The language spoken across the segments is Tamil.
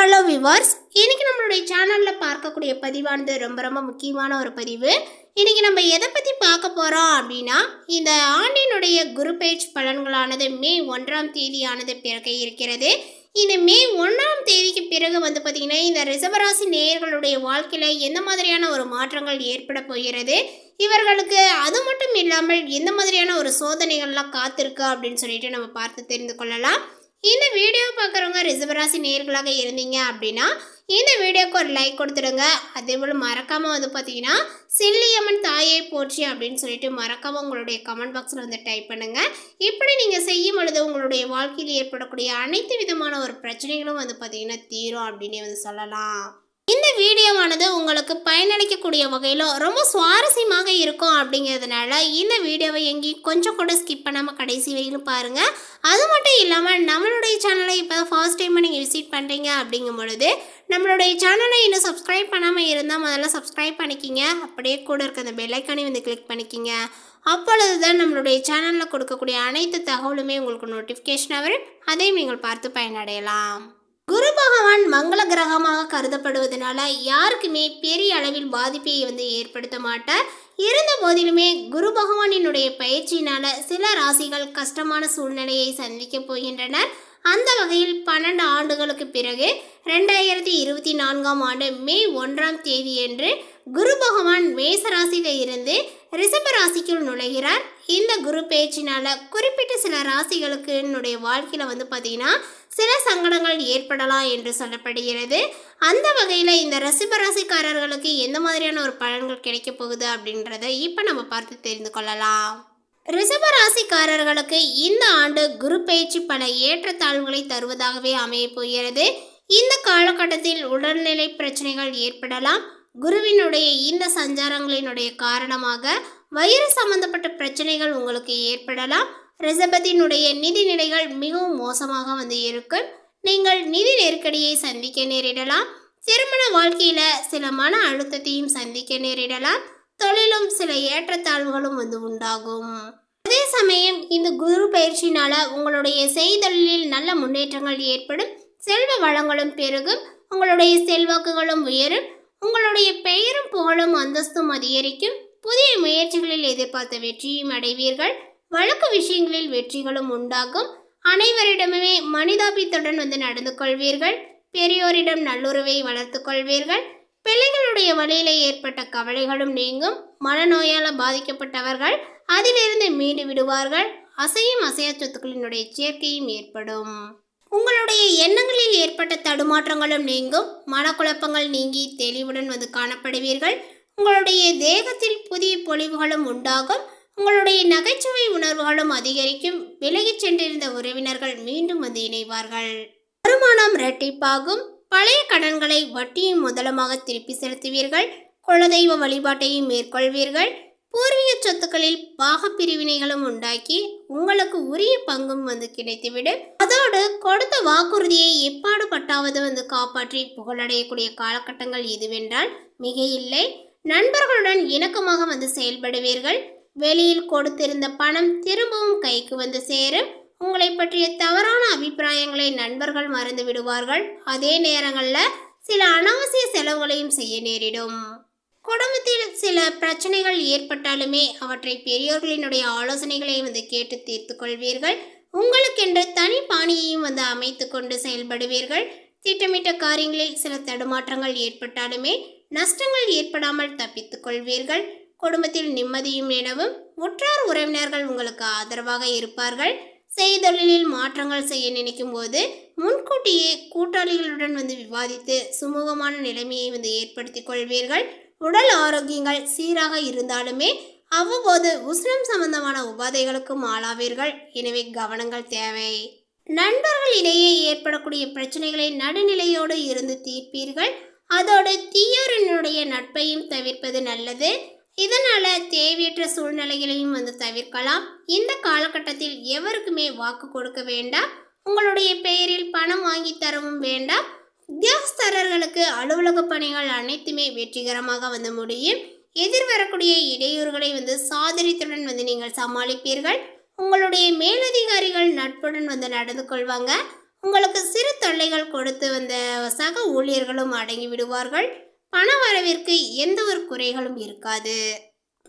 ஹலோ விவர்ஸ் இன்றைக்கி நம்மளுடைய சேனலில் பார்க்கக்கூடிய பதிவானது ரொம்ப ரொம்ப முக்கியமான ஒரு பதிவு. இன்றைக்கி நம்ம எதை பற்றி பார்க்க போகிறோம் அப்படின்னா இந்த ஆண்டினுடைய குரு பேஜ் பலன்களானது மே ஒன்றாம் தேதியானது பிறக்க இருக்கிறது. இந்த மே ஒன்றாம் தேதிக்கு பிறகு வந்து பார்த்திங்கன்னா இந்த ரிசவராசி நேயர்களுடைய வாழ்க்கையில் எந்த மாதிரியான ஒரு மாற்றங்கள் ஏற்பட போகிறது? இவர்களுக்கு அது மட்டும் இல்லாமல் எந்த மாதிரியான ஒரு சோதனைகள்லாம் காத்திருக்கு அப்படின்னு சொல்லிட்டு நம்ம பார்த்து தெரிந்து கொள்ளலாம். இந்த வீடியோ பார்க்குறவங்க ரிசர்வராசி நேர்களாக இருந்தீங்க அப்படின்னா இந்த வீடியோக்கு ஒரு லைக் கொடுத்துடுங்க. அதே போல் மறக்காமல் வந்து பார்த்தீங்கன்னா செல்லியம்மன் தாயை போற்றி அப்படின்னு சொல்லிட்டு மறக்காமல் உங்களுடைய கமெண்ட் பாக்ஸில் வந்து டைப் பண்ணுங்கள் இப்படி நீங்கள் செய்யும் பொழுது உங்களுடைய வாழ்க்கையில் ஏற்படக்கூடிய அனைத்து விதமான ஒரு பிரச்சனைகளும் வந்து பார்த்தீங்கன்னா தீரும் அப்படின்னே வந்து சொல்லலாம். இந்த வீடியோவானது உங்களுக்கு பயனளிக்கக்கூடிய வகையில் ரொம்ப சுவாரஸ்யமாக இருக்கும் அப்படிங்கிறதுனால இந்த வீடியோவை எங்கேயும் கொஞ்சம் கூட ஸ்கிப் பண்ணாமல் கடைசி வரையிலும் பாருங்கள் அது மட்டும் இல்லாமல் நம்ம சேனலை இப்போ ஃபர்ஸ்ட் டைம் நீங்கள் விசிட் பண்ணுறீங்க அப்படிங்கும் பொழுது நம்மளுடைய சேனலை இன்னும் சப்ஸ்கிரைப் பண்ணாமல் இருந்தால் முதல்ல சப்ஸ்கிரைப் பண்ணிக்கிங்க. அப்படியே கூட இருக்க அந்த பெல்லைக்கானே வந்து கிளிக் பண்ணிக்கிங்க. அப்பொழுது தான் நம்மளுடைய சேனலில் கொடுக்கக்கூடிய அனைத்து தகவலுமே உங்களுக்கு நோட்டிஃபிகேஷன் வரும். அதையும் நீங்கள் பார்த்து பயனடையலாம். குரு பகவான் மங்கள கிரகமாக கருதப்படுவதனால யாருக்குமே பெரிய அளவில் பாதிப்பை வந்து ஏற்படுத்த மாட்டார். இருந்த போதிலுமே குரு பகவானினுடைய பயிற்சியினால சில ராசிகள் கஷ்டமான சூழ்நிலையை சந்திக்க போகின்றனர். அந்த வகையில் பன்னெண்டு ஆண்டுகளுக்கு பிறகு ரெண்டாயிரத்தி இருபத்தி நான்காம் ஆண்டு மே ஒன்றாம் தேதியன்று குரு பகவான் மேசராசியில் இருந்து ரிஷப ராசிக்குள் நுழைகிறார். இந்த குரு பேச்சினால் குறிப்பிட்ட சில ராசிகளுக்கு என்னுடைய வாழ்க்கையில் வந்து பார்த்தீங்கன்னா சில சங்கடங்கள் ஏற்படலாம் என்று சொல்லப்படுகிறது. அந்த வகையில் இந்த ரிஷப ராசிக்காரர்களுக்கு எந்த மாதிரியான ஒரு பலன்கள் கிடைக்க போகுது அப்படின்றத இப்போ நம்ம பார்த்து தெரிந்து கொள்ளலாம். ரிசர்வ ராசிக்காரர்களுக்கு இந்த ஆண்டு குரு பயிற்சி பல ஏற்றத்தாழ்வுகளை தருவதாகவே அமைய போகிறது. இந்த காலகட்டத்தில் உடல்நிலை பிரச்சனைகள் ஏற்படலாம். குருவினுடைய இந்த சஞ்சாரங்களினுடைய காரணமாக வயிறு சம்பந்தப்பட்ட பிரச்சனைகள் உங்களுக்கு ஏற்படலாம். ரிசபத்தினுடைய நிதி நிலைகள் மிகவும் மோசமாக வந்து இருக்கும். நீங்கள் நிதி நெருக்கடியை சந்திக்க நேரிடலாம். திருமண வாழ்க்கையில் சில மன அழுத்தத்தையும் சந்திக்க நேரிடலாம். தொழிலும் சில ஏற்றத்தாழ்வுகளும் வந்து உண்டாகும். அதே சமயம் இந்த குரு பயிற்சினால உங்களுடைய செய்தொழிலில் நல்ல முன்னேற்றங்கள் ஏற்படும். செல்வ வளங்களும் பெருகும். உங்களுடைய செல்வாக்குகளும் உயரும். உங்களுடைய பெயரும் புகழும் அந்தஸ்தும் அதிகரிக்கும். புதிய முயற்சிகளில் எதிர்பார்த்த வெற்றியும் அடைவீர்கள். வழக்கு விஷயங்களில் வெற்றிகளும் உண்டாகும். அனைவரிடமுமே மனிதாபித்துடன் வந்து நடந்து கொள்வீர்கள். பெரியோரிடம் நல்லுறவை வளர்த்து கொள்வீர்கள். பிள்ளைகளுடைய வழியில் ஏற்பட்ட கவலைகளும் நீங்கும். மனநோயால் பாதிக்கப்பட்டவர்கள் அதிலிருந்து மீண்டு விடுவார்கள். அசையும் அசையா சொத்துக்களினுடைய சேர்க்கையும் ஏற்படும். உங்களுடைய எண்ணங்களில் ஏற்பட்ட தடுமாற்றங்களும் நீங்கும். மனக்குழப்பங்கள் நீங்கி தெளிவுடன் வந்து காணப்படுவீர்கள். உங்களுடைய தேகத்தில் புதிய பொழிவுகளும் உண்டாகும். உங்களுடைய நகைச்சுவை உணர்வுகளும் அதிகரிக்கும். விலகிச் சென்றிருந்த உறவினர்கள் மீண்டும் வந்து இணைவார்கள். வருமானம் இரட்டிப்பாகும். பழைய கடன்களை வட்டியும் முதலமாக திருப்பி செலுத்துவீர்கள். குலதெய்வ வழிபாட்டையும் மேற்கொள்வீர்கள். பூர்வீக சொத்துக்களில் பாக பிரிவினைகளும் உண்டாக்கி உங்களுக்கு உரிய பங்கும் வந்து கிடைத்துவிடும். அதோடு கொடுத்த வாக்குறுதியை எப்பாடு பட்டாவது வந்து காப்பாற்றி புகழடையக்கூடிய காலகட்டங்கள் எதுவென்றால் மிக இல்லை நண்பர்களுடன் இணக்கமாக வந்து செயல்படுவீர்கள். வெளியில் கொடுத்திருந்த பணம் திரும்பவும் கைக்கு வந்து சேரும். உங்களை பற்றிய தவறான அபிப்பிராயங்களை நண்பர்கள் மறந்து விடுவார்கள். அதே நேரங்களில் சில அனாவசிய செலவுகளையும் செய்ய நேரிடும். குடும்பத்தில் சில பிரச்சனைகள் ஏற்பட்டாலுமே அவற்றை பெரியோர்களினுடைய ஆலோசனைகளை வந்து கேட்டு தீர்த்து கொள்வீர்கள். உங்களுக்கென்று தனி பாணியையும் வந்து அமைத்து கொண்டு செயல்படுவீர்கள். திட்டமிட்ட காரியங்களில் சில தடுமாற்றங்கள் ஏற்பட்டாலுமே நஷ்டங்கள் ஏற்படாமல் தப்பித்துக் கொள்வீர்கள். குடும்பத்தில் நிம்மதியும் நிலவும் உற்றார் உறவினர்கள் உங்களுக்கு ஆதரவாக இருப்பார்கள். செய்தொழிலில் மாற்றங்கள் செய்ய நினைக்கும் போது முன்கூட்டியே கூட்டாளிகளுடன் வந்து விவாதித்து சுமூகமான நிலைமையை வந்து ஏற்படுத்திக் கொள்வீர்கள். உடல் ஆரோக்கியங்கள் சீராக இருந்தாலுமே அவ்வப்போது உஷ்ணம் சம்பந்தமான உபாதைகளுக்கும் ஆளாவீர்கள். எனவே கவனங்கள் தேவை. நண்பர்களிடையே ஏற்படக்கூடிய பிரச்சனைகளை நடுநிலையோடு இருந்து தீர்ப்பீர்கள். அதோடு தீயோரினுடைய நட்பையும் தவிர்ப்பது நல்லது. இதனால் தேவையற்ற சூழ்நிலைகளையும் வந்து தவிர்க்கலாம். இந்த காலகட்டத்தில் எவருக்குமே வாக்கு கொடுக்க வேண்டாம். உங்களுடைய பெயரில் பணம் வாங்கி தரவும் வேண்டாம். உத்தியோகஸ்தரர்களுக்கு அலுவலக பணிகள் அனைத்துமே வெற்றிகரமாக வந்து முடியும். எதிர்வரக்கூடிய இடையூறுகளை வந்து சாதரித்துடன் வந்து நீங்கள் சமாளிப்பீர்கள். உங்களுடைய மேலதிகாரிகள் நட்புடன் வந்து நடந்து கொள்வாங்க. உங்களுக்கு சிறு தொல்லைகள் கொடுத்து வந்த சக ஊழியர்களும் அடங்கி விடுவார்கள். பண வரவிற்கு எந்த ஒரு குறைகளும் இருக்காது.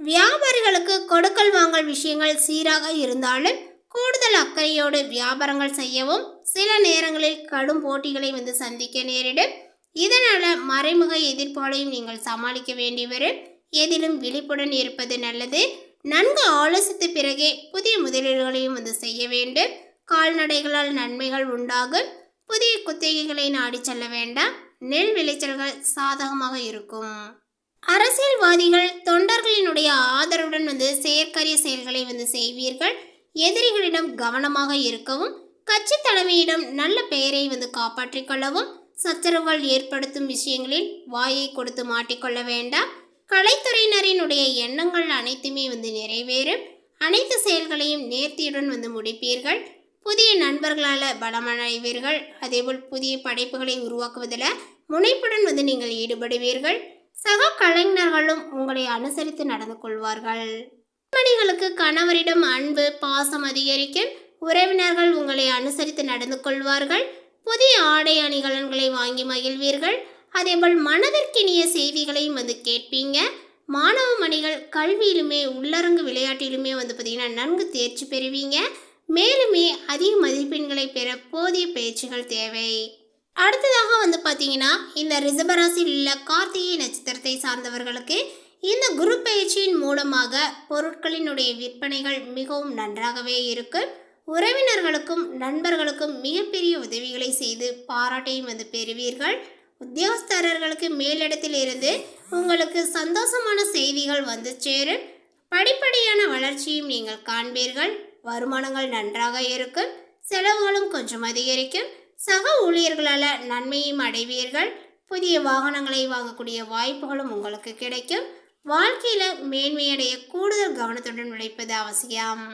வியாபாரிகளுக்கு கொடுக்கல் வாங்கல் விஷயங்கள் சீராக இருந்தாலும் கூடுதல் அக்கறையோடு வியாபாரங்கள் செய்யவும் சில நேரங்களில் கடும் போட்டிகளை வந்து சந்திக்க நேரிடும். இதனால் மறைமுக எதிர்ப்பாளையும் நீங்கள் சமாளிக்க வேண்டி வரும். எதிலும் விழிப்புடன் இருப்பது நல்லது. நன்கு ஆலோசித்த பிறகே புதிய முதலீடுகளையும் வந்து செய்ய வேண்டும். கால்நடைகளால் நன்மைகள் உண்டாகும். புதிய குத்தகைகளை நாடி செல்ல வேண்டாம். நெல் விளைச்சல்கள் சாதகமாக இருக்கும். அரசியல்வாதிகள் தொண்டர்களினுடைய ஆதரவுடன் வந்து செயற்கரிய செயல்களை வந்து செய்வீர்கள். எதிரிகளிடம் கவனமாக இருக்கவும் கட்சி தலைமையிடம் நல்ல பெயரை வந்து காப்பாற்றிக் கொள்ளவும் சச்சரவுகள் ஏற்படுத்தும் விஷயங்களில் வாயை கொடுத்து மாட்டிக்கொள்ள வேண்டாம். கலைத்துறையினரினுடைய எண்ணங்கள் அனைத்துமே வந்து நிறைவேறும். அனைத்து செயல்களையும் நேர்த்தியுடன் வந்து முடிப்பீர்கள். புதிய நண்பர்களால் பலமடைவீர்கள். அதேபோல் புதிய படைப்புகளை உருவாக்குவதில் முனைப்புடன் வந்து நீங்கள் ஈடுபடுவீர்கள். சக கலைஞர்களும் உங்களை அனுசரித்து நடந்து கொள்வார்கள். பணிகளுக்கு கணவரிடம் அன்பு பாசம் அதிகரிக்கும் உறவினர்கள் உங்களை அனுசரித்து நடந்து கொள்வார்கள். புதிய ஆடை அணிகலன்களை வாங்கி மகிழ்வீர்கள். அதேபோல் மனதிற்கினிய செய்திகளையும் வந்து கேட்பீங்க. மாணவ மணிகள் கல்வியிலுமே உள்ளரங்கு விளையாட்டிலுமே வந்து பார்த்திங்கன்னா நன்கு தேர்ச்சி பெறுவீங்க. மேலுமே அதிக மதிப்பெண்களை பெற போதிய பயிற்சிகள் தேவை. அடுத்ததாக வந்து பார்த்தீங்கன்னா இந்த ரிசபராசியில் உள்ள கார்த்திகை நட்சத்திரத்தை சார்ந்தவர்களுக்கு இந்த குரு பயிற்சியின் மூலமாக பொருட்களினுடைய விற்பனைகள் மிகவும் நன்றாகவே இருக்கும் உறவினர்களுக்கும் நண்பர்களுக்கும் மிகப்பெரிய உதவிகளை செய்து பாராட்டையும் வந்து பெறுவீர்கள். உத்தியோகஸ்தரர்களுக்கு மேலிடத்தில் இருந்து உங்களுக்கு சந்தோஷமான செய்திகள் வந்து சேரும். படிப்படியான வளர்ச்சியும் நீங்கள் காண்பீர்கள். வருமானங்கள் நன்றாக இருக்கும் செலவுகளும் கொஞ்சம் அதிகரிக்கும். சக ஊழியர்களால் நன்மையும் அடைவீர்கள். புதிய வாகனங்களை வாங்கக்கூடிய வாய்ப்புகளும் உங்களுக்கு கிடைக்கும். வாழ்க்கையில் மேன்மையடைய கூடுதல் கவனத்துடன் உழைப்பது அவசியம்.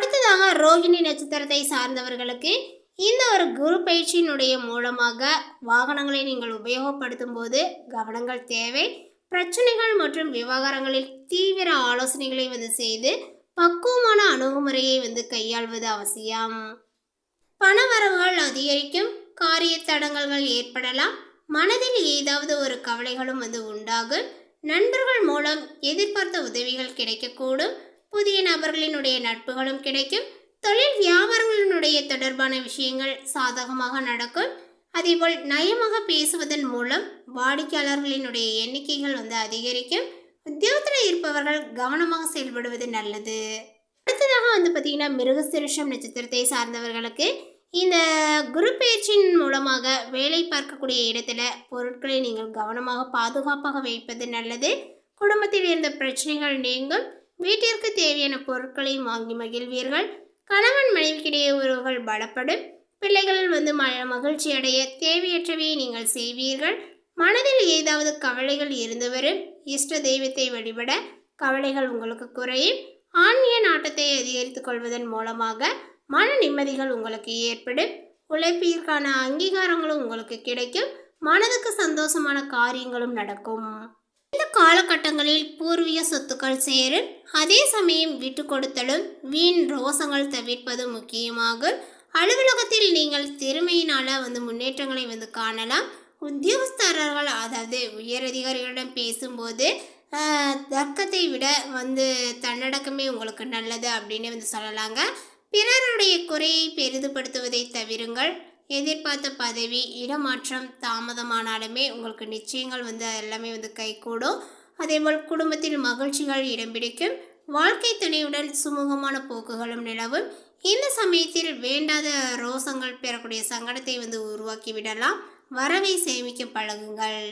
அடுத்ததாக ரோகிணி நட்சத்திரத்தை சார்ந்தவர்களுக்கு இந்த ஒரு குரு பயிற்சியினுடைய மூலமாக வாகனங்களை நீங்கள் உபயோகப்படுத்தும் போது கவனங்கள் தேவை. பிரச்சனைகள் மற்றும் விவகாரங்களில் தீவிர ஆலோசனைகளை வந்து செய்து பக்குவமான அணுகுமுறையை வந்து கையாள்வது அவசியம். பணவரவுகள் அதிகரிக்கும் காரிய தடங்கல்கள் ஏற்படலாம் மனதில் ஏதாவது ஒரு கவலைகளும் வந்து உண்டாகும் நண்பர்கள் மூலம் எதிர்பார்த்த உதவிகள் கிடைக்கக்கூடும் புதிய நபர்களினுடைய நட்புகளும் கிடைக்கும் தொழில் வியாபாரங்களினுடைய தொடர்பான விஷயங்கள் சாதகமாக நடக்கும் அதேபோல் நயமாக பேசுவதன் மூலம் வாடிக்கையாளர்களினுடைய எண்ணிக்கைகள் வந்து அதிகரிக்கும் உத்தியோகத்தில் இருப்பவர்கள் கவனமாக செயல்படுவது நல்லது. அடுத்ததாக வந்து பார்த்தீங்கன்னா மிருகசிருஷம் நட்சத்திரத்தை சார்ந்தவர்களுக்கு இந்த குரு பயிற்சியின் மூலமாக வேலை பார்க்கக்கூடிய இடத்துல பொருட்களை நீங்கள் கவனமாக பாதுகாப்பாக வைப்பது நல்லது. குடும்பத்தில் இருந்த பிரச்சனைகள் நீங்கும். வீட்டிற்கு தேவையான பொருட்களை வாங்கி மகிழ்வீர்கள். கணவன் மனைவிக்கிடையே உறவுகள் பலப்படும். பிள்ளைகள் வந்து மகிழ்ச்சி அடைய தேவையற்றவையை நீங்கள் செய்வீர்கள். மனதில் ஏதாவது கவலைகள் இருந்தவரும் இஷ்ட தெய்வத்தை வழிபட கவலைகள் உங்களுக்கு குறையும். ஆன்மீக நாட்டத்தை அதிகரித்துக் கொள்வதன் மூலமாக மன நிம்மதிகள் உங்களுக்கு ஏற்படும். உழைப்பிற்கான அங்கீகாரங்களும் உங்களுக்கு கிடைக்கும். மனதுக்கு சந்தோஷமான காரியங்களும் நடக்கும். இந்த காலகட்டங்களில் பூர்வீக சொத்துக்கள் சேரும். அதே சமயம் விட்டு கொடுத்தலும் வீண் ரோசங்கள் தவிர்ப்பது முக்கியமாகும். அலுவலகத்தில் நீங்கள் திறமையினால வந்து முன்னேற்றங்களை வந்து காணலாம். உத்தியோகஸ்தர்கள் அதாவது உயரதிகாரிகளிடம் பேசும்போது தர்க்கத்தை விட வந்து தன்னடக்கமே உங்களுக்கு நல்லது அப்படின்னு வந்து சொல்லலாங்க. பிறருடைய குறையை பெரிதுபடுத்துவதை தவிருங்கள். எதிர்பார்த்த பதவி இடமாற்றம் தாமதமானாலுமே உங்களுக்கு நிச்சயங்கள் வந்து எல்லாமே வந்து கைகூடும். அதேபோல் குடும்பத்தில் மகிழ்ச்சிகள் இடம் பிடிக்கும். வாழ்க்கை துணையுடன் சுமூகமான போக்குகளும் நிலவும். இந்த சமயத்தில் வேண்டாத ரோசங்கள் பெறக்கூடிய சங்கடத்தை வந்து உருவாக்கி விடலாம். வரவை சேமிக்க பழகுங்கள்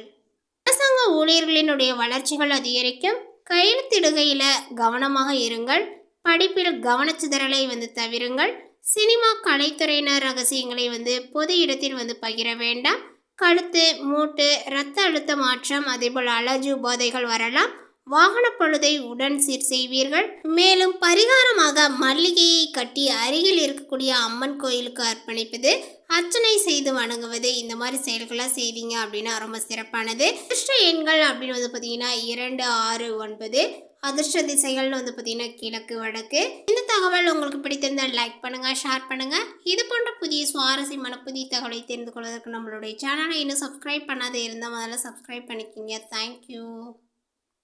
அரசாங்க ஊழியர்களினுடைய வளர்ச்சிகள் அதிகரிக்கும். கையெழுத்திடுகையில் கவனமாக இருங்கள். படிப்பில் கவனச்சிதறலை வந்து தவிருங்கள். சினிமா கலைத்துறையினர் ரகசியங்களை வந்து பொது இடத்தில் வந்து பகிர வேண்டாம். கழுத்து மூட்டு இரத்த அழுத்த மாற்றம் அதேபோல் அலர்ஜி உபாதைகள் வரலாம். வாகன பழுதை உடன் சீர் செய்வீர்கள். மேலும் பரிகாரமாக மல்லிகையை கட்டி அருகில் இருக்கக்கூடிய அம்மன் கோயிலுக்கு அர்ப்பணிப்பது அர்ச்சனை செய்து வணங்குவது இந்த மாதிரி செயல்களாக செய்தீங்க அப்படின்னா ரொம்ப சிறப்பானது. அதிர்ஷ்ட எண்கள் அப்படின்னு வந்து பார்த்தீங்கன்னா இரண்டு ஆறு ஒன்பது. அதிர்ஷ்ட திசைகள்னு வந்து பார்த்தீங்கன்னா கிழக்கு வடக்கு. இந்த தகவல் உங்களுக்கு பிடித்திருந்தால் லைக் பண்ணுங்கள் ஷேர் பண்ணுங்கள் இது போன்ற புதிய சுவாரஸ்யமான புதிய தகவலை தெரிந்து கொள்வதற்கு நம்மளுடைய சேனலை இன்னும் சப்ஸ்கிரைப் பண்ணாத இருந்தால் முதல்ல சப்ஸ்கிரைப் பண்ணிக்கிங்க. தேங்க்யூ